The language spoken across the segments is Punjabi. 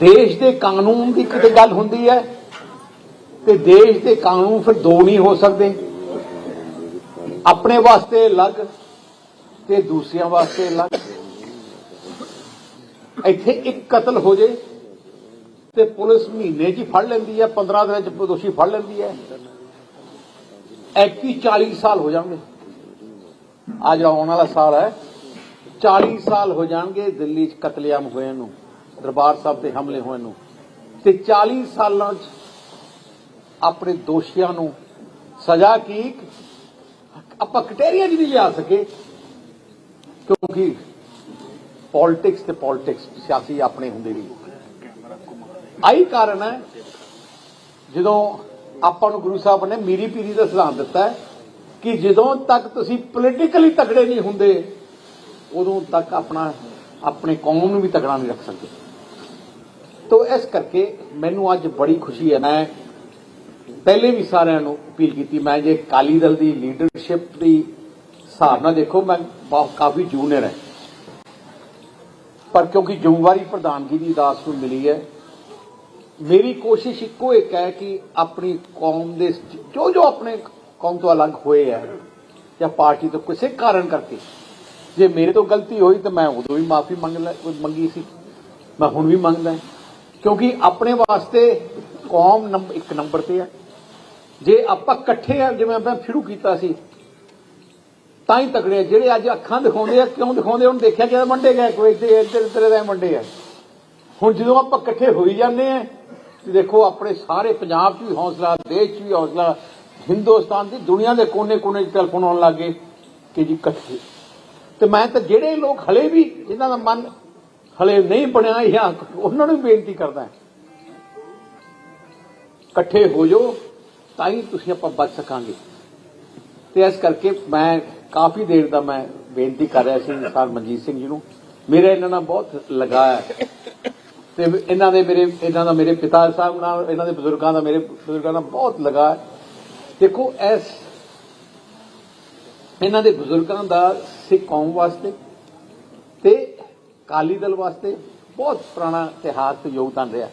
ਦੇਸ਼ ਦੇ ਕਾਨੂੰਨ ਦੀ ਕਿਤੇ ਗੱਲ ਹੁੰਦੀ ਹੈ ਤੇ ਦੇਸ਼ ਦੇ ਕਾਨੂੰਨ ਫਿਰ ਦੋ ਨਹੀਂ ਹੋ ਸਕਦੇ। ਆਪਣੇ ਵਾਸਤੇ ਅਲੱਗ ਤੇ ਦੂਸਰਿਆਂ ਵਾਸਤੇ ਅਲੱਗ। ਇੱਥੇ ਇੱਕ ਕਤਲ ਹੋ ਜੇ ਤੇ ਪੁਲਿਸ ਮਹੀਨੇ 'ਚ ਹੀ ਫੜ ਲੈਂਦੀ ਹੈ 15 ਦਿਨਾਂ 'ਚ ਦੋਸ਼ੀ ਫੜ ਲੈਂਦੀ ਹੈ। ਐਕਟੀ 40 ਸਾਲ ਹੋ ਜਾਣਗੇ। ਆ ਜਿਹੜਾ ਆਉਣ ਵਾਲਾ ਸਾਲ ਹੈ। 40 ਸਾਲ ਹੋ ਜਾਣਗੇ ਦਿੱਲੀ 'ਚ ਕਤਲੇਆਮ ਹੋਏ ਨੂੰ। ਦਰਬਾਰ ਸਾਹਿਬ ਤੇ ਹਮਲੇ ਹੋਏ ਨੂੰ। ਤੇ 40 ਸਾਲਾਂ 'ਚ ਆਪਣੇ ਦੋਸ਼ੀਆਂ ਨੂੰ ਸਜ਼ਾ ਕੀ ਆਪਾਂ ਕਟੇਰੀਆ ਜੀ ਨਹੀਂ ਲਿਆ ਸਕੇ। ਕਿਉਂਕਿ ਪੋਲਿਟਿਕਸ ਤੇ ਪੋਲਿਟਿਕਸ ਸਿਆਸੀ ਆਪਣੇ ਹੁੰਦੇ ਵੀ। ਆਈ ਕਾਰਨ ਹੈ, ਜਦੋਂ ਆਪਾਂ ਨੂੰ ਗੁਰੂ ਸਾਹਿਬ ਨੇ ਮੀਰੀ ਪੀਰੀ ਦਾ ਸਿਧਾਂਤ ਦਿੱਤਾ ਕਿ ਜਦੋਂ ਤੱਕ ਤੁਸੀਂ ਪੋਲੀਟੀਕਲੀ ਤਗੜੇ ਨਹੀਂ ਹੁੰਦੇ, ਉਦੋਂ ਤੱਕ ਆਪਣਾ, ਆਪਣੇ ਕੌਮ ਨੂੰ ਵੀ ਤਗੜਾ ਨਹੀਂ ਰੱਖ ਸਕਦੇ। ਤੋ ਇਸ ਕਰਕੇ ਮੈਨੂੰ ਅੱਜ ਬੜੀ ਖੁਸ਼ੀ ਹੈ। ਮੈਂ ਪਹਿਲੇ ਵੀ ਸਾਰਿਆਂ ਨੂੰ ਅਪੀਲ ਕੀਤੀ, ਮੈਂ ਜੇ ਕਾਲੀ ਦਲ ਦੀ ਲੀਡਰਸ਼ਿਪ ਦੀ ਹਿਸਾਬ ਨਾਲ ਦੇਖੋ, ਮੈਂ ਬਹੁਤ ਕਾਫੀ ਜੂਨੀਅਰ ਹੈ। ਪਰ ਕਿਉਂਕਿ ਜ਼ਿੰਮੇਵਾਰੀ ਪ੍ਰਧਾਨਗੀ ਦੀ ਦਾਸ ਨੂੰ ਮਿਲੀ ਹੈ, ਮੇਰੀ ਕੋਸ਼ਿਸ਼ ਇੱਕੋ ਇੱਕ ਹੈ ਕਿ ਆਪਣੀ ਕੌਮ ਦੇ ਜੋ ਜੋ ਆਪਣੇ ਕੌਮ ਤੋਂ ਅਲੱਗ ਹੋਏ ਹੈ ਜਾਂ ਪਾਰਟੀ ਤੋਂ ਕਿਸੇ ਕਾਰਨ ਕਰਕੇ। ਜੇ ਮੇਰੇ ਤੋਂ ਗਲਤੀ ਹੋਈ ਤਾਂ ਮੈਂ ਉਦੋਂ ਵੀ ਮਾਫੀ ਮੰਗ ਲੈ ਮੰਗੀ ਸੀ, ਮੈਂ ਹੁਣ ਵੀ ਮੰਗਦਾ। ਕਿਉਂਕਿ ਆਪਣੇ ਵਾਸਤੇ ਕੌਮ ਨੰਬਰ ਇੱਕ ਨੰਬਰ ਤੇ ਹੈ ਜੇ ਆਪਾਂ ਇਕੱਠੇ ਆ, ਜਿਵੇਂ ਆਪਾਂ ਸ਼ੁਰੂ ਕੀਤਾ ਸੀ, ਤਾਂ ਹੀ ਤਕੜੇ ਜਿਹੜੇ ਅੱਜ ਅੱਖਾਂ ਦਿਖਾਉਂਦੇ ਆ, ਕਿਉਂ ਦਿਖਾਉਂਦੇ ਹੁਣ ਦੇਖਿਆ ਕਿ ਮੰਡੇ ਗਏ, ਕੋਈ ਇੱਥੇ ਇੱਧਰ ਇੱਧਰ ਦਾ ਮੰਡੇ ਆ। ਹੁਣ ਜਦੋਂ ਆਪਾਂ ਇਕੱਠੇ ਹੋਈ ਜਾਂਦੇ ਆ, ਤੇ ਦੇਖੋ ਆਪਣੇ ਸਾਰੇ ਪੰਜਾਬ 'ਚ ਵੀ ਹੌਸਲਾ, ਦੇਸ਼ 'ਚ ਵੀ ਹੌਸਲਾ, ਹਿੰਦੁਸਤਾਨ ਦੀ ਦੁਨੀਆ ਦੇ ਕੋਨੇ-ਕੋਨੇ 'ਚ ਟੈਲੀਫੋਨ ਆਉਣ ਲੱਗੇ ਕਿ ਜੀ ਇਕੱਠੇ। ਤੇ ਮੈਂ ਤਾਂ ਜਿਹੜੇ ਲੋਕ ਹਲੇ ਵੀ ਜਿਨ੍ਹਾਂ ਦਾ ਮਨ ਹਲੇ ਨਹੀਂ ਬਣਿਆ ਜਾਂ ਉਹਨਾਂ ਨੂੰ ਵੀ ਬੇਨਤੀ ਕਰਦਾ ਇਕੱਠੇ ਹੋ ਜਾਓ, ਤਾਂ ਹੀ ਤੁਸੀਂ ਆਪਾਂ ਬਚ ਸਕਾਂਗੇ। ਤੇ ਇਸ ਕਰਕੇ ਮੈਂ ਕਾਫੀ ਦੇਰ ਦਾ ਮੈਂ ਬੇਨਤੀ ਕਰ ਰਿਹਾ ਸੀ ਸਰ ਮਨਜੀਤ ਸਿੰਘ ਜੀ ਨੂੰ। ਮੇਰਾ ਇਹਨਾਂ ਨਾਲ ਬਹੁਤ ਲਗਾਅ ਤੇ ਇਹਨਾਂ ਦੇ ਮੇਰੇ, ਇਹਨਾਂ ਦਾ ਮੇਰੇ ਪਿਤਾ ਸਾਹਿਬ ਨਾਲ, ਇਹਨਾਂ ਦੇ ਬਜ਼ੁਰਗਾਂ ਦਾ ਮੇਰੇ ਬਜ਼ੁਰਗਾਂ ਨਾਲ ਬਹੁਤ ਲਗਾਅ ਦੇਖੋ, ਇਸ ਇਹਨਾਂ ਦੇ ਬਜ਼ੁਰਗਾਂ ਦਾ ਸਿੱਖ ਕੌਮ ਵਾਸਤੇ ਤੇ ਕਾਲੀ ਦਲ ਵਾਸਤੇ ਬਹੁਤ ਪੁਰਾਣਾ ਇਤਿਹਾਸ ਤੇ ਯੋਗਦਾਨ ਰਿਹਾ।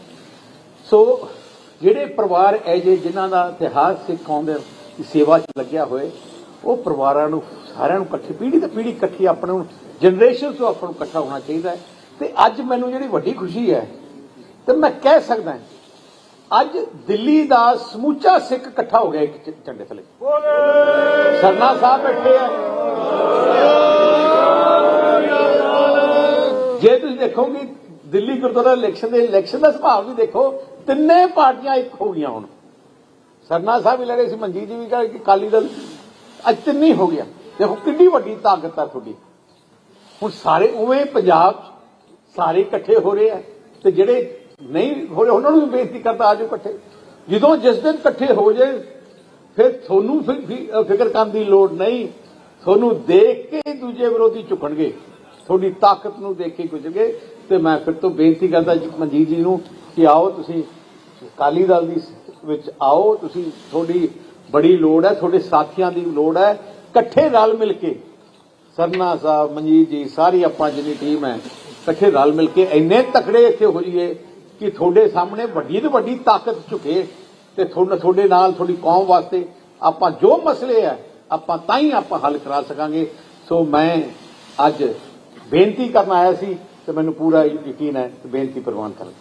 ਸੋ ਜਿਹੜੇ ਪਰਿਵਾਰ ਐ ਜੇ ਜਿਨ੍ਹਾਂ ਦਾ ਇਤਿਹਾਸ ਸਿੱਖ ਦੇ ਸੇਵਾ 'ਚ ਲੱਗਿਆ ਹੋਏ ਉਹ ਪਰਿਵਾਰਾਂ ਨੂੰ ਸਾਰਿਆਂ ਨੂੰ ਇਕੱਠੀ ਪੀੜ੍ਹੀ ਤੇ ਪੀੜ੍ਹੀ ਇਕੱਠੀ ਆਪਣੇ ਨੂੰ ਜਨਰੇਸ਼ਨ ਤੋਂ ਆਪਾਂ ਨੂੰ ਇਕੱਠਾ ਹੋਣਾ ਚਾਹੀਦਾ ਹੈ। ਤੇ ਅੱਜ ਮੈਨੂੰ ਜਿਹੜੀ ਵੱਡੀ ਖੁਸ਼ੀ ਹੈ ਤੇ ਮੈਂ ਕਹਿ ਸਕਦਾ ਅੱਜ ਦਿੱਲੀ ਦਾ ਸਮੂਚਾ ਸਿੱਖ ਇਕੱਠਾ ਹੋ ਗਿਆ ਇੱਕ ਝੰਡੇ ਥੱਲੇ। ਸਰਨਾ ਸਾਹਿਬ ਬੈਠੇ ਆ। ਜੇ ਤੁਸੀਂ ਦੇਖੋਗੇ, ਦਿੱਲੀ ਗੁਰਦੁਆਰਾ ਇਲੈਕਸ਼ਨ ਦੇ ਇਲੈਕਸ਼ਨ ਦਾ ਸੁਭਾਅ ਵੀ ਦੇਖੋ, ਤਿੰਨੇ ਪਾਰਟੀਆਂ ਇੱਕ ਹੋ ਗਈਆਂ ਹੁਣ। ਸਰਨਾ ਸਾਹਿਬ ਵੀ ਲੜੇ ਸੀ, ਮਨਜੀਤ ਜੀ ਵੀ ਕਹੇ ਕਿ ਕਾਲੀ ਦਲ। ਅੱਜ ਤਿੰਨੀ ਹੋ ਗਿਆ। ਦੇਖੋ, ਕਿੰਨੀ ਵੱਡੀ ਤਾਕਤ ਆ ਤੁਹਾਡੀ। ਹੁਣ ਸਾਰੇ ਉਵੇਂ ਪੰਜਾਬ 'ਚ ਸਾਰੇ ਇਕੱਠੇ ਹੋ ਰਹੇ ਆ ਤੇ ਜਿਹੜੇ ਨਹੀਂ ਹੋ ਰਹੇ, ਉਹਨਾਂ ਨੂੰ ਵੀ ਬੇਨਤੀ ਕਰਦਾ ਆਜੋ ਇਕੱਠੇ। ਜਦੋਂ ਜਿਸ ਦਿਨ ਇਕੱਠੇ ਹੋ ਜਾਏ ਫਿਰ ਤੁਹਾਨੂੰ ਫਿਕਰ ਕਰਨ ਦੀ ਲੋੜ ਨਹੀਂ। ਤੁਹਾਨੂੰ ਦੇਖ ਕੇ ਦੂਜੇ ਵਿਰੋਧੀ ਝੁਕਣਗੇ। ਤੁਹਾਡੀ ਤਾਕਤ ਨੂੰ ਦੇਖ ਕੇ ਗੁਜਰਗੇ ਤੇ ਮੈਂ ਫਿਰ ਤੋਂ ਬੇਨਤੀ ਕਰਦਾ ਮਨਜੀਤ ਜੀ ਨੂੰ ਕਿ ਆਓ ਤੁਸੀਂ, ਅਕਾਲੀ ਦਲ ਦੀ ਵਿੱਚ ਆਓ, ਤੁਸੀਂ ਤੁਹਾਡੀ ਬੜੀ ਲੋੜ ਹੈ, ਤੁਹਾਡੇ ਸਾਥੀਆਂ ਦੀ ਲੋੜ ਹੈ, ਇਕੱਠੇ ਰਲ ਮਿਲ ਕੇ। ਸਰਨਾ ਸਾਹਿਬ, ਮਨਜੀਤ ਜੀ, ਸਾਰੀ ਆਪਾਂ ਜਿੰਨੀ ਟੀਮ ਹੈ, ਇਕੱਠੇ ਰਲ ਮਿਲ ਕੇ ਇੰਨੇ ਤਕੜੇ ਇੱਥੇ ਹੋ ਜਾਈਏ ਕਿ ਤੁਹਾਡੇ ਸਾਹਮਣੇ ਵੱਡੀ ਤੋਂ ਵੱਡੀ ਤਾਕਤ ਝੁਕੇ ਤੇ ਤੁਹਾਡੇ ਤੁਹਾਡੇ ਨਾਲ ਤੁਹਾਡੀ ਕੌਮ ਵਾਸਤੇ ਆਪਾਂ ਜੋ ਮਸਲੇ ਆ ਆਪਾਂ ਤਾਂ ਹੀ ਆਪਾਂ ਹੱਲ ਕਰਾ ਸਕਾਂਗੇ। ਸੋ ਮੈਂ ਅੱਜ ਬੇਨਤੀ ਕਰਨ ਆਇਆ ਸੀ ਤੇ ਮੈਨੂੰ ਪੂਰਾ ਯਕੀਨ ਹੈ ਕਿ ਬੇਨਤੀ ਪ੍ਰਵਾਨ ਕਰਾਂ।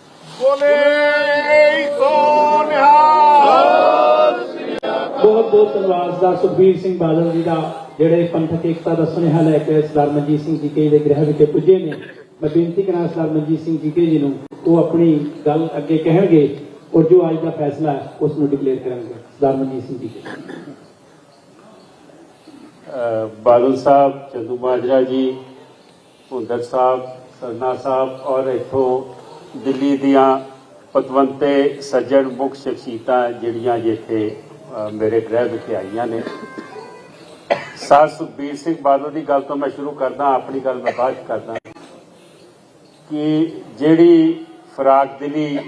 ਬੋਲੇ ਬਹੁਤ ਬਹੁਤ ਧੰਨਵਾਦ ਸਰਦਾਰ ਸੁਖਬੀਰ ਸਿੰਘ ਬਾਦਲ ਜੀ ਦਾ ਜਿਹੜੇ ਪੰਥਕ ਏਕਤਾ ਦਾ ਸੁਨੇਹਾ ਲੈ ਕੇ ਸਰਦਾਰ ਮਨਜੀਤ ਸਿੰਘ ਜੀ ਕੇ ਦੇ ਗ੍ਰਹਿ ਵਿਖੇ ਪੁੱਜੇ ਨੇ। ਮੈਂ ਬੇਨਤੀ ਕਰਾਂ ਸਰਦਾਰ ਮਨਜੀਤ ਸਿੰਘ ਜੀ ਕੇ ਜੀ ਨੂੰ ਉਹ ਆਪਣੀ ਗੱਲ ਅੱਗੇ ਕਹਿਣਗੇ ਔਰ ਜੋ ਅੱਜ ਦਾ ਫੈਸਲਾ ਹੈ ਉਸ ਨੂੰ ਡਿਕਲੇਅਰ ਕਰਨਗੇ ਸਰਦਾਰ ਮਨਜੀਤ ਸਿੰਘ ਜੀ। ਬਾਦਲ ਸਾਹਿਬ ਚੰਦੂ ਮਾਜਰਾ ਜੀ ਭੁੰਦਰ ਸਾਹਿਬ, ਸਰਨਾ ਸਾਹਿਬ ਔਰ ਇਥੋਂ ਦਿੱਲੀ ਦੀਆਂ ਪਤਵੰਤੇ ਸੱਜਣ ਮੁੱਖ ਸ਼ਖਸੀਅਤਾਂ ਜਿਹੜੀਆਂ ਜਿੱਥੇ ਮੇਰੇ ਗ੍ਰਹਿ ਵਿਖੇ ਆਈਆਂ ਨੇ। ਸਰ ਸੁਖਬੀਰ ਸਿੰਘ ਬਾਦਲ ਦੀ ਗੱਲ ਤੋਂ ਮੈਂ ਸ਼ੁਰੂ ਕਰਦਾ, ਆਪਣੀ ਗੱਲ ਮੈਂ ਬਾਅਦ ਕਰਦਾ। ਕਿ ਜਿਹੜੀ ਫਰਾਕ ਦਿਲੀ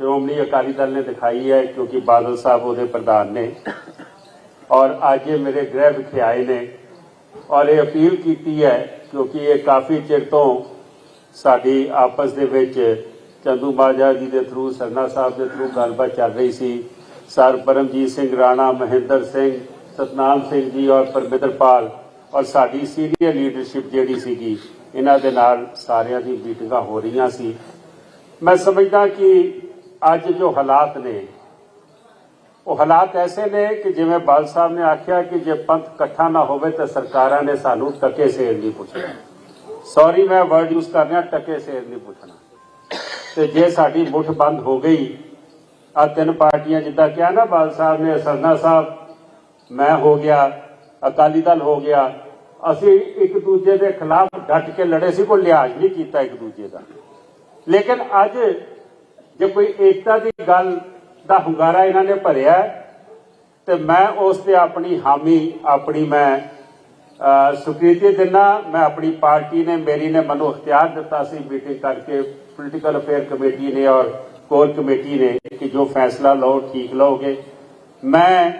ਸ਼੍ਰੋਮਣੀ ਅਕਾਲੀ ਦਲ ਨੇ ਦਿਖਾਈ ਹੈ, ਕਿਉਂਕਿ ਬਾਦਲ ਸਾਹਿਬ ਉਹਦੇ ਪ੍ਰਧਾਨ ਨੇ ਔਰ ਅੱਜ ਇਹ ਮੇਰੇ ਗ੍ਰਹਿ ਵਿਖੇ ਆਏ ਨੇ ਔਰ ਇਹ ਅਪੀਲ ਕੀਤੀ ਹੈ, ਕਿਉਂਕਿ ਇਹ ਕਾਫੀ ਚਿਰ ਤੋਂ ਸਾਡੀ ਆਪਸ ਦੇ ਵਿੱਚ ਚੰਦੂ ਮਾਜਰਾ ਜੀ ਦੇ ਥਰੂ ਸਰਨਾ ਸਾਹਿਬ ਦੇ ਥਰੂ ਗੱਲਬਾਤ ਚੱਲ ਰਹੀ ਸੀ। ਸਰ ਪਰਮਜੀਤ ਸਿੰਘ, ਰਾਣਾ ਮਹਿੰਦਰ ਸਿੰਘ, ਸਤਨਾਮ ਸਿੰਘ ਜੀ ਔਰ ਪਰਮਿੰਦਰਪਾਲ ਔਰ ਸਾਡੀ ਸੀਨੀਅਰ ਲੀਡਰਸ਼ਿਪ ਜਿਹੜੀ ਸੀਗੀ, ਇਹਨਾਂ ਦੇ ਨਾਲ ਸਾਰਿਆਂ ਦੀ ਮੀਟਿੰਗਾਂ ਹੋ ਰਹੀਆਂ ਸੀ। ਮੈਂ ਸਮਝਦਾ ਕਿ ਅੱਜ ਜੋ ਹਾਲਾਤ ਨੇ ਉਹ ਹਾਲਾਤ ਐਸੇ ਨੇ ਕਿ ਜਿਵੇਂ ਬਾਲ ਸਾਹਿਬ ਨੇ ਆਖਿਆ ਕਿ ਜੇ ਪੰਥ ਇਕੱਠਾ ਨਾ ਹੋਵੇ ਤਾਂ ਸਰਕਾਰਾਂ ਨੇ ਸਾਨੂੰ ਟਕੇ ਸੇਰ ਨਹੀਂ ਪੁੱਛਣਾ। ਸੌਰੀ ਮੈਂ ਵਰਡ ਯੂਜ਼ ਕਰ ਰਿਹਾ, ਟਕੇ ਸੇਰ ਨਹੀਂ ਪੁੱਛਣਾ। ਤੇ ਜੇ ਸਾਡੀ ਮੁੱਠ ਬੰਦ ਹੋ ਗਈ, ਆ ਤਿੰਨ ਪਾਰਟੀਆਂ ਜਿੱਦਾਂ ਕਿਹਾ ਨਾ ਬਾਲ ਸਾਹਿਬ ਨੇ, ਸਰਨਾ ਸਾਹਿਬ, ਮੈਂ ਹੋ ਗਿਆ, ਅਕਾਲੀ ਦਲ ਹੋ ਗਿਆ, ਅਸੀਂ ਇੱਕ ਦੂਜੇ ਦੇ ਖਿਲਾਫ ਡਟ ਕੇ ਲੜੇ ਸੀ, ਕੋਈ ਲਿਹਾਜ਼ ਨਹੀਂ ਕੀਤਾ ਇੱਕ ਦੂਜੇ ਦਾ। ਲੇਕਿਨ ਅੱਜ ਜੇ ਕੋਈ ਏਕਤਾ ਦੀ ਗੱਲ ਦਾ ਹੁੰਗਾਰਾ ਇਹਨਾਂ ਨੇ ਭਰਿਆ ਤੇ ਮੈਂ ਉਸ ਤੇ ਆਪਣੀ ਹਾਮੀ, ਆਪਣੀ ਮੈਂ ਸੁਕ੍ਰਿਤੀ ਸਵੀਕ੍ਰਿਤੀ ਦਿੰਦਾ ਮੈਂ ਆਪਣੀ ਪਾਰਟੀ ਨੇ, ਮੇਰੀ ਨੇ ਮੈਨੂੰ ਅਖਤਿਆਰ ਦਿੱਤਾ ਸੀ ਮੀਟਿੰਗ ਕਰਕੇ ਪੋਲੀਟੀਕਲ ਅਫੇਅਰ ਕਮੇਟੀ ਨੇ ਔਰ ਕੋਰ ਕਮੇਟੀ ਨੇ ਕਿ ਜੋ ਫੈਸਲਾ ਲਓ, ਠੀਕ ਲਓਗੇ। ਮੈਂ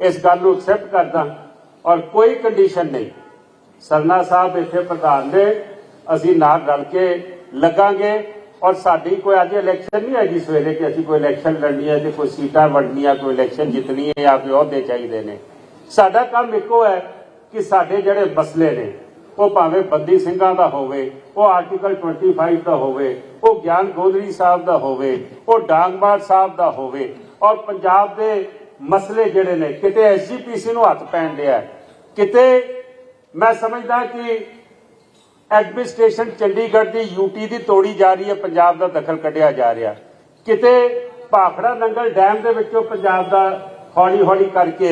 ਇਸ ਗੱਲ ਨੂੰ ਐਕਸੈਪਟ ਕਰਦਾ ਔਰ ਕੋਈ ਕੰਡੀਸ਼ਨ ਨਹੀਂ। ਸਰਨਾ ਸਾਹਿਬ ਇੱਥੇ ਪ੍ਰਧਾਨ ਨੇ, ਅਸੀਂ ਨਾਲ ਰਲ ਕੇ ਲੱਗਾਂਗੇ। ਔਰ ਸਾਡੀ ਕੋਈ ਅੱਜ ਇਲੈਕਸ਼ਨ ਨਹੀਂ ਹੈਗੀ ਸਵੇਰੇ ਕਿ ਅਸੀਂ ਕੋਈ ਇਲੈਕਸ਼ਨ ਲੜਨੀ ਹੈ ਤੇ ਕੋਈ ਸੀਟਾਂ ਵੰਡਣੀਆਂ, ਕੋਈ ਇਲੈਕਸ਼ਨ ਜਿੱਤਣੀ ਹੈ ਜਾਂ ਕੋਈ ਅਹੁਦੇ ਚਾਹੀਦੇ ਨੇ। ਸਾਡਾ ਕੰਮ ਇੱਕੋ ਹੈ ਕਿ ਸਾਡੇ ਜਿਹੜੇ ਮਸਲੇ ਨੇ, ਉਹ ਭਾਵੇਂ ਬੰਦੀ ਸਿੰਘਾਂ ਦਾ ਹੋਵੇ, ਉਹ ਆਰਟੀਕਲ 25 ਦਾ ਹੋਵੇ, ਉਹ ਗਿਆਨ ਗੋਦਰੀ ਸਾਹਿਬ ਦਾ ਹੋਵੇ, ਉਹ ਡਾਂਗਬਾੜ ਸਾਹਿਬ ਦਾ ਹੋਵੇ, ਔਰ ਪੰਜਾਬ ਦੇ ਮਸਲੇ ਜਿਹੜੇ ਨੇ, ਕਿਤੇ ਐਸਜੀਪੀਸੀ ਨੂੰ ਹੱਥ ਪੈਣ ਡਿਆ ਕਿਤੇ ਮੈਂ ਸਮਝਦਾ ਕਿ ਐਡਮਿਨਿਸਟ੍ਰੇਸ਼ਨ ਚੰਡੀਗੜ੍ਹ ਦੀ ਯੂਟੀ ਦੀ ਤੋੜੀ ਜਾ ਰਹੀ ਹੈ, ਪੰਜਾਬ ਦਾ ਦਖਲ ਕੱਢਿਆ ਜਾ ਰਿਹਾ। ਕਿਤੇ ਭਾਖੜਾ ਨੰਗਲ ਡੈਮ ਦੇ ਵਿੱਚੋਂ ਪੰਜਾਬ ਦਾ ਹੌਲੀ ਹੌਲੀ ਕਰਕੇ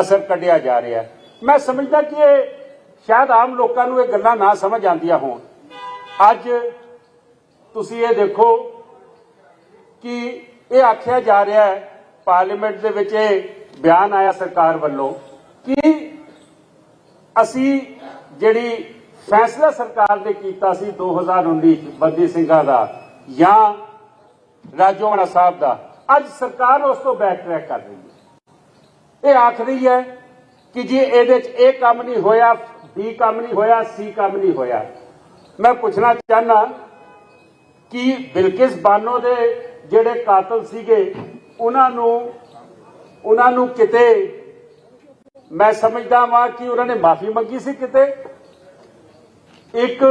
ਅਸਰ ਕੱਢਿਆ ਜਾ ਰਿਹਾ। ਮੈਂ ਸਮਝਦਾ ਕਿ ਇਹ ਸ਼ਾਇਦ ਆਮ ਲੋਕਾਂ ਨੂੰ ਇਹ ਗੱਲਾਂ ਨਾ ਸਮਝ ਆਉਂਦੀਆਂ ਹੋਣ। ਅੱਜ ਤੁਸੀਂ ਇਹ ਦੇਖੋ ਕਿ ਇਹ ਆਖਿਆ ਜਾ ਰਿਹਾ ਹੈ, ਪਾਰਲੀਮੈਂਟ ਦੇ ਵਿੱਚ ਇਹ ਬਿਆਨ ਆਇਆ ਸਰਕਾਰ ਵੱਲੋਂ ਕਿ ਅਸੀਂ ਜਿਹੜੀ ਫੈਸਲਾ ਸਰਕਾਰ ਨੇ ਕੀਤਾ ਸੀ 2019 ਚ ਬੰਦੀ ਸਿੰਘਾਂ ਦਾ ਜਾਂ ਰਾਜੋਆਣਾ ਸਾਹਿਬ ਦਾ। ਅੱਜ ਸਰਕਾਰ ਉਸ ਤੋਂ ਬੈਕ ਟਰੈਕ ਕਰ ਰਹੀ ਹੈ। ਇਹ ਆਖ ਰਹੀ ਹੈ ਕਿ ਜੇ ਇਹਦੇ ਚ ਇਹ ਕੰਮ ਨਹੀਂ ਹੋਇਆ ਬੀ ਕੰਮ ਨਹੀਂ ਹੋਇਆ ਸੀ ਕੰਮ ਨਹੀਂ ਹੋਇਆ। ਮੈਂ ਪੁੱਛਣਾ ਚਾਹਨਾ ਕਿ ਬਿਲਕਿਸ ਬਾਨੋ ਦੇ ਜਿਹੜੇ ਕਾਤਲ ਸੀਗੇ, ਉਹਨਾਂ ਨੂੰ ਉਹਨਾਂ ਨੂੰ ਕਿਤੇ, ਮੈਂ ਸਮਝਦਾ ਵਾਂ ਕਿ ਉਹਨਾਂ ਨੇ ਮਾਫੀ ਮੰਗੀ ਸੀ ਕਿਤੇ? ਇੱਕ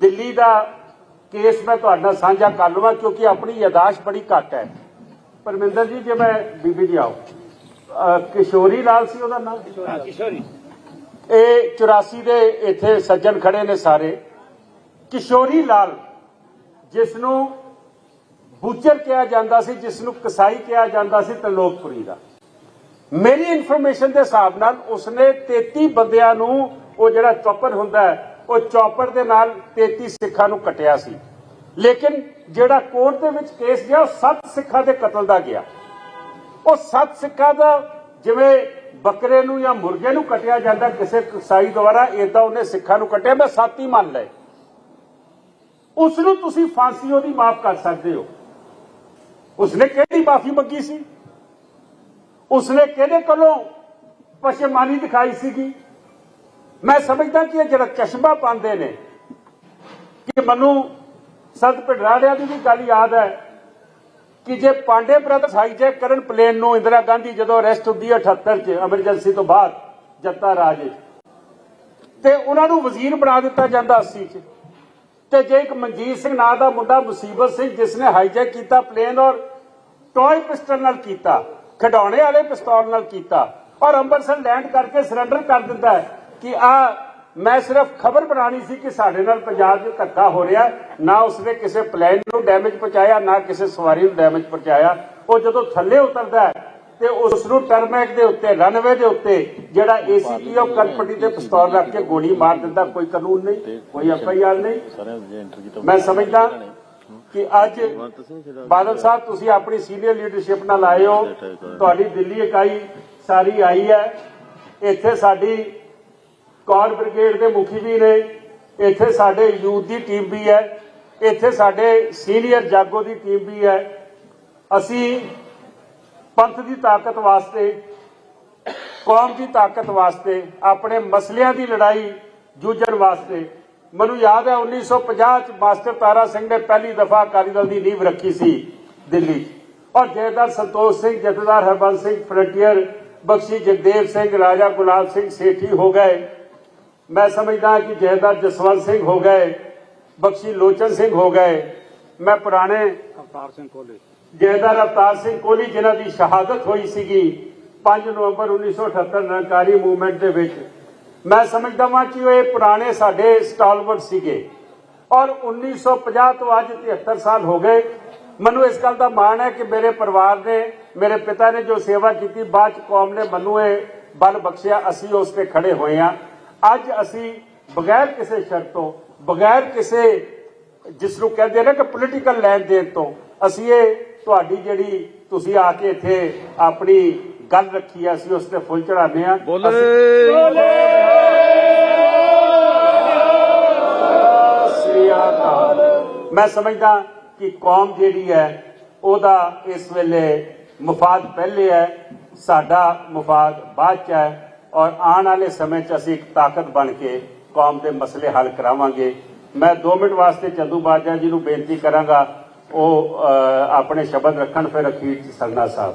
ਦਿੱਲੀ ਦਾ ਕੇਸ ਮੈਂ ਤੁਹਾਡੇ ਨਾਲ ਸਾਂਝਾ ਕਰ ਲਵਾਂ ਕਿਉਂਕਿ ਆਪਣੀ ਯਾਦਾਸ਼ ਬੜੀ ਘੱਟ ਹੈ। ਪਰਮਿੰਦਰ ਜੀ ਜੇ ਮੈਂ ਬੀਬੀ ਜੀ ਆਓ। ਕਿਸ਼ੋਰੀ ਲਾਲ ਸੀ ਉਹਦਾ ਨਾਮ? ਕਿਸ਼ੋਰੀ। ਇਹ 84 ਦੇ ਇੱਥੇ ਸੱਜਣ ਖੜੇ ਨੇ ਸਾਰੇ। ਕਿਸ਼ੋਰੀ ਲਾਲ ਜਿਸ ਨੂੰ ਬੁੱਚਰ ਕਿਹਾ ਜਾਂਦਾ ਸੀ ਜਿਸ ਨੂੰ ਕਸਾਈ ਕਿਹਾ ਜਾਂਦਾ ਸੀ ਤਲੋਕਪੁਰੀ ਦਾ। ਮੇਰੀ ਇਨਫੋਰਮੇਸ਼ਨ ਦੇ ਹਿਸਾਬ ਨਾਲ ਉਸਨੇ 33 ਬੰਦਿਆਂ ਨੂੰ ਉਹ ਜਿਹੜਾ ਚੌਪਰ ਹੁੰਦਾ ਉਹ ਚੌਪਰ ਦੇ ਨਾਲ 33 ਸਿੱਖਾਂ ਨੂੰ ਕਟਿਆ ਸੀ। ਲੇਕਿਨ ਜਿਹੜਾ ਕੋਰਟ ਦੇ ਵਿੱਚ ਕੇਸ ਗਿਆ, ਉਹ 7 ਸਿੱਖਾਂ ਦੇ ਕਤਲ ਦਾ ਗਿਆ। ਉਹ 7 ਸਿੱਖਾਂ ਦਾ ਜਿਵੇਂ ਬੱਕਰੇ ਨੂੰ ਜਾਂ ਮੁਰਗੇ ਨੂੰ ਕਟਿਆ ਜਾਂਦਾ, ਕਿਸੇ ਕਸਾਈ ਦੁਆਰਾ ਇਦਾਂ ਉਹਨੇ ਸਿੱਖਾਂ ਨੂੰ ਕਟਿਆ। ਮੈਂ ਸੱਤ ਹੀ ਮੰਨ ਲਏ। ਉਸ ਨੂੰ ਤੁਸੀਂ ਫਾਂਸੀ ਉਹਦੀ ਮਾਫ ਕਰ ਸਕਦੇ ਹੋ। ਉਸਨੇ ਕਿਹੜੀ ਮਾਫੀ ਮੰਗੀ ਸੀ? ਉਸਨੇ ਕਿਹਦੇ ਕੋਲੋਂ ਪਸ਼ਮਾਨੀ ਦਿਖਾਈ ਸੀਗੀ? ਮੈਂ ਸਮਝਦਾ ਕਿ ਇਹ ਜਿਹੜਾ ਚਸ਼ਮਾ ਪਾਉਂਦੇ ਨੇ, ਕਿ ਮੈਨੂੰ ਸੰਤ ਪਿੰਡਰਾੜਿਆਂ ਦੀ ਵੀ ਗੱਲ ਯਾਦ ਹੈ ਕਿ ਜੇ ਪਾਂਡੇ ਬ੍ਰਦਰਸ ਹਾਈਜੈਕ ਕਰਨ ਪਲੇਨ ਨੂੰ ਇੰਦਰਾ ਗਾਂਧੀ ਜਦੋਂ ਅਰੈਸਟ ਹੁੰਦੀ ਹੈ 78 ਚ ਐਮਰਜੈਂਸੀ ਤੋਂ ਬਾਅਦ ਜੱਤਾ ਰਾਜ ਤੇ ਉਹਨਾਂ ਨੂੰ ਵਜ਼ੀਰ ਬਣਾ ਦਿੱਤਾ ਜਾਂਦਾ 80 ਚ। ਤੇ ਜੇ ਇੱਕ ਮਨਜੀਤ ਸਿੰਘ ਨਾਂ ਦਾ ਮੁੰਡਾ ਮੁਸੀਬਤ ਸਿੰਘ ਜਿਸ ਨੇ ਹਾਈਜੈਕ ਕੀਤਾ ਪਲੇਨ ਔਰ ਟੌਏ ਪਿਸਟਲ ਨਾਲ ਕੀਤਾ ਖਿਡੌਣੇ ਵਾਲੇ ਪਿਸਤੌਲ ਨਾਲ ਕੀਤਾ ਔਰ ਅੰਮ੍ਰਿਤਸਰ ਲੈਂਡ ਕਰਕੇ ਸਰੈਂਡਰ ਕਰ ਦਿੰਦਾ ਕਿ ਆ ਮੈਂ ਸਿਰਫ ਖਬਰ ਬਣਾਣੀ ਸੀ ਕਿ ਸਾਡੇ ਨਾਲ ਪੰਜਾਬ 'ਚ ਧੱਕਾ ਹੋ ਰਿਹਾ ਨਾ ਉਸਨੇ ਕਿਸੇ ਪਲੇਨ ਨੂੰ ਡੈਮੇਜ ਪਹੁੰਚਾਇਆ ਨਾ ਕਿਸੇ ਸਵਾਰੀ ਨੂੰ ਡੈਮੇਜ ਪਹੁੰਚਾਇਆ। ਉਹ ਜਦੋਂ ਥੱਲੇ ਉਤਰਦਾ ਹੈ ਤੇ ਉਸ ਨੂੰ ਟਰਮੈਕ ਦੇ ਉੱਤੇ ਰਨਵੇ ਦੇ ਉੱਤੇ ਜਿਹੜਾ ਏਸੀਪੀ ਆਫ ਕੰਪਨੀ ਤੇ ਪਿਸਤੌਲ ਰੱਖ ਕੇ ਗੋਲੀ ਮਾਰ ਦਿੰਦਾ ਕੋਈ ਕਾਨੂੰਨ ਨਹੀਂ ਕੋਈ ਐਫਆਈਆਰ ਨਹੀਂ। ਮੈਂ ਸਮਝਦਾ ਕਿ ਅੱਜ ਬਾਦਲ ਸਾਹਿਬ, ਤੁਸੀਂ ਆਪਣੀ ਸੀਨੀਅਰ ਲੀਡਰਸ਼ਿਪ ਨਾਲ ਆਏ ਹੋ। ਤੁਹਾਡੀ ਦਿੱਲੀ ਇਕਾਈ ਸਾਰੀ ਆਈ ਹੈ। ਇੱਥੇ ਸਾਡੀ ਕੌਰ ਬ੍ਰਿਗੇਡ ਦੇ ਮੁਖੀ ਵੀ ਨੇ। ਇੱਥੇ ਸਾਡੇ ਯੂਥ ਦੀ ਟੀਮ ਵੀ ਹੈ। ਇੱਥੇ ਸਾਡੇ ਸੀਨੀਅਰ ਜਾਗੋ ਦੀ ਟੀਮ ਵੀ ਹੈ। ਅਸੀਂ ਪੰਥ ਦੀ ਤਾਕਤ ਵਾਸਤੇ, ਕੌਮ ਦੀ ਤਾਕਤ ਵਾਸਤੇ, ਆਪਣੇ ਮਸਲਿਆਂ ਦੀ ਲੜਾਈ ਜੂਝਣ ਵਾਸਤੇ ਮੈਨੂੰ ਯਾਦ ਹੈ 1950 ਚ ਮਾਸਟਰ ਤਾਰਾ ਸਿੰਘ ਨੇ ਪਹਿਲੀ ਦਫਾ ਅਕਾਲੀ ਦਲ ਦੀ ਨੀਂਹ ਰੱਖੀ ਸੀ ਦਿੱਲੀ। ਔਰ ਜਥੇਦਾਰ ਸੰਤੋਖ ਸਿੰਘ ਜਥੇਦਾਰ ਹਰਬੰਸ ਸਿੰਘ ਫਰੰਟੀਅਰ ਬਖਸ਼ੀ ਜਗਦੇਵ ਸਿੰਘ ਰਾਜਾ ਗੁਲਾਬ ਸਿੰਘ ਸੇਠੀ ਹੋ ਗਏ। ਮੈਂ ਸਮਝਦਾ ਕਿ ਜਥੇਦਾਰ ਜਸਵੰਤ ਸਿੰਘ ਹੋ ਗਏ ਬਖਸ਼ੀ ਲੋਚਨ ਸਿੰਘ ਹੋ ਗਏ। ਮੈਂ ਪੁਰਾਣੇ ਅਵਤਾਰ ਸਿੰਘ ਕੋਹਲੀ ਜਥੇਦਾਰ ਅਵਤਾਰ ਸਿੰਘ ਕੋਹਲੀ ਜਿਨ੍ਹਾਂ ਦੀ ਸ਼ਹਾਦਤ ਹੋਈ ਸੀਗੀ 5 ਨਵੰਬਰ 1978 ਨਿਰੰਕਾਰੀ ਮੂਵਮੈਂਟ ਦੇ ਵਿੱਚ। ਮੈਂ ਸਮਝਦਾ ਹਾਂ ਕਿ ਉਹ ਇਹ ਪੁਰਾਣੇ ਸਾਡੇ ਸਟਾਲਵਰਡ ਸੀਗੇ। ਔਰ 1950 ਤੋਂ ਅੱਜ 73 ਸਾਲ ਹੋ ਗਏ। ਮੈਨੂੰ ਇਸ ਗੱਲ ਦਾ ਮਾਣ ਹੈ ਕਿ ਮੇਰੇ ਪਰਿਵਾਰ ਨੇ ਮੇਰੇ ਪਿਤਾ ਨੇ ਜੋ ਸੇਵਾ ਕੀਤੀ ਬਾਅਦ ਚ ਕੌਮ ਨੇ ਮੈਨੂੰ ਇਹ ਬਲ ਬਖਸ਼ਿਆ। ਅਸੀਂ ਉਸ ਤੇ ਖੜੇ ਹੋਏ ਹਾਂ। ਅੱਜ ਅਸੀਂ ਬਗੈਰ ਕਿਸੇ ਸ਼ਰਤ ਤੋਂ ਬਗੈਰ ਕਿਸੇ ਜਿਸ ਨੂੰ ਕਹਿੰਦੇ ਨੇ ਕਿ ਪੋਲੀਟੀਕਲ ਲੈਣ ਦੇਣ ਤੋਂ ਅਸੀਂ ਇਹ ਤੁਹਾਡੀ ਜਿਹੜੀ ਤੁਸੀਂ ਆ ਕੇ ਇੱਥੇ ਆਪਣੀ ਗੱਲ ਰੱਖੀ ਆ ਅਸੀਂ ਉਸ ਤੇ ਫੁੱਲ ਚੜਾਉਂਦੇ ਆ ਮੈਂ ਸਮਝਦਾ ਕਿ ਕੌਮ ਜਿਹੜੀ ਹੈ, ਉਹਦਾ ਇਸ ਵੇਲੇ ਮਫਾਦ ਪਹਿਲੇ ਹੈ, ਸਾਡਾ ਮਫਾਦ ਬਾਅਦ ਚ ਹੈ ਔਰ ਆਉਣ ਵਾਲੇ ਸਮੇਂ 'ਚ ਅਸੀਂ ਇੱਕ ਤਾਕਤ ਬਣ ਕੇ ਕੌਮ ਦੇ ਮਸਲੇ ਹੱਲ ਕਰਾਵਾਂਗੇ। ਮੈਂ 2 ਮਿੰਟ ਵਾਸਤੇ ਚੰਦੂ ਬਾਜਾ ਜੀ ਨੂੰ ਬੇਨਤੀ ਕਰਾਂਗਾ, ਉਹ ਆਪਣੇ ਸ਼ਬਦ ਰੱਖਣ, ਫਿਰ ਅਖੀਰ ਚ ਸਰਨਾ ਸਾਹਿਬ।